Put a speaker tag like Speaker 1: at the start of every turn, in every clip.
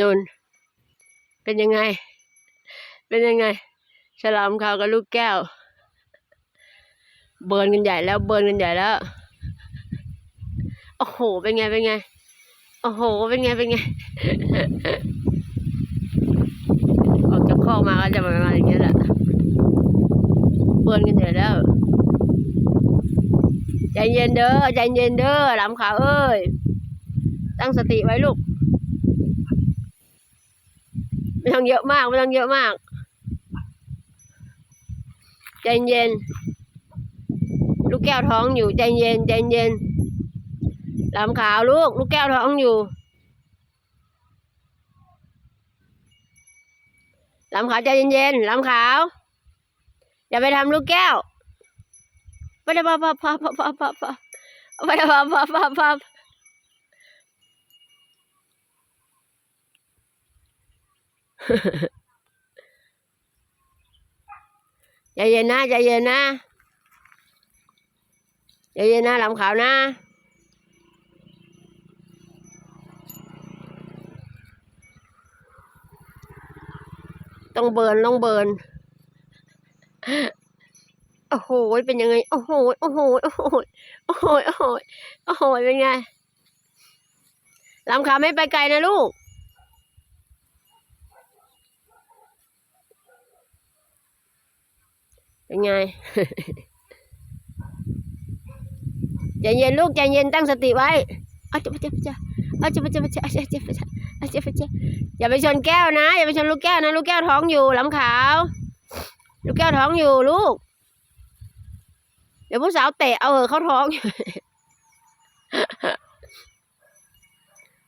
Speaker 1: นุนเป็นยังไง เป็นยังไง ฉลามขาวกับลูกแก้ว เบิร์นกันใหญ่แล้ว เบิร์นกันใหญ่แล้ว โอ้โห เป็นไง เป็นไง โอ้โห เป็นไง เป็นไง ออกจากคอมาก็จะประมาณอย่างเงี้ยแหละ เบิร์นกันใหญ่แล้วใจเย็นเด้อใจเย็นเด้อหลามขาวเอ้ย ตั้งสติไว้ลูก ไม่ต้องเยอะมาก ไม่ต้องเยอะมาก ใจเย็น ลูกแก้วท้องอยู่ ใจเย็น ใจเย็นหลามขาวลูก ลูกแก้วท้องอยู่หลามขาวใจเย็นๆหลามขาว อย่าไปทำลูกแก้วไปเดี๋ยวพับพับพับพับพับพับไปเดี๋ยวพับพับพับพับ ใจเย็นนะใจเย็นนะใจเย็นนะลำขาวนะต้องเบิร์นต้องเบิร์นโอ้โห เป็นยังไง โอ้โห โอ้โห โอ้โห โอ้โห โอ้โห โอ้โห เป็นไงลำขาวไม่ไปไกลนะลูก เป็นไงใจเย็นลูกใจเย็นตั้งสติไว้อาจะจะจะอาจะจะจะอาจะจะอาจะจะอย่าไปชนแก้วนะ อย่าไปชนลูกแก้วนะลูกแก้วท้องอยู่ลำขาว ลูกแก้วท้องอยู่ลูก เดี๋ยวผู้สาวเตะเอาเหอเข้าท้อง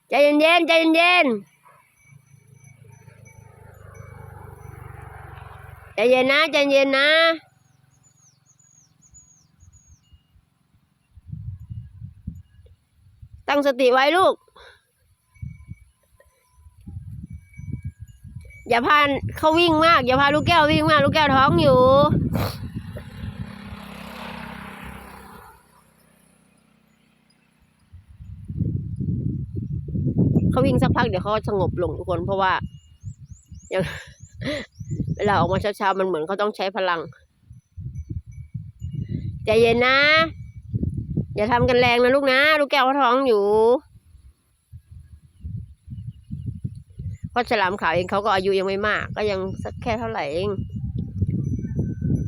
Speaker 1: ใจเย็นเย็นๆใจเย็นเย็นๆใจเย็นนะใจเย็นนะ ตั้งสติไว้ลูก อย่าพาเขาวิ่งมาก อย่าพาลูกแก้ววิ่งมาก ลูกแก้วท้องอยู่เขาวิ่งสักพักเดี๋ยวเขาสงบลงทุกคนเพราะว่ายังเวลาออกมาเช้าๆมันเหมือนเขาต้องใช้พลัง ใจเย็นนะ อย่าทำกันแรงนะลูกนะ ลูกแก้วเขาท้องอยู่เพราะฉลามขาวเองเขาก็อายุยังไม่มาก ก็ยังสักแค่เท่าไหร่เอง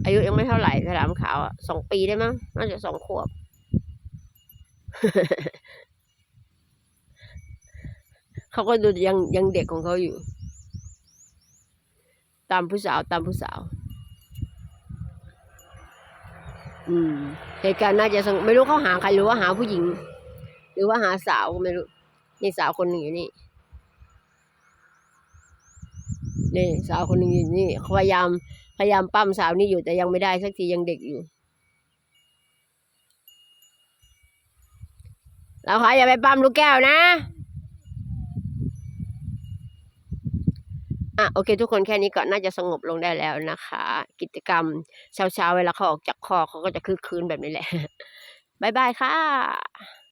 Speaker 1: อายุยังไม่เท่าไหร่ฉลามขาวสองปีได้มั้งน่าจะสองขวบ เขาก็ดูยังยังเด็กของเขาอยู่ ตามผู้สาวตามผู้สาว อืมเหตุการณ์น่าจะสงบไม่รู้เขาหาใครหรือว่าหาผู้หญิง หรือว่าหาสาวก็ไม่รู้นี่สาวคนหนึ่งอยู่นี่นี่สาวคนหนึ่งอยู่นี่เขาพยายามพยายามปั้มสาวนี่อยู่แต่ยังไม่ได้สักทียังเด็กอยู่เราขออย่าไปปั้มลูกแก้วนะ อะโอเค ทุกคนแค่นี้ก็น่าจะสงบลงได้แล้วนะคะ กิจกรรมเช้าๆเวลาเขาออกจากคอเขาก็จะคึกคืนแบบนี้แหละ บ๊ายบายค่ะ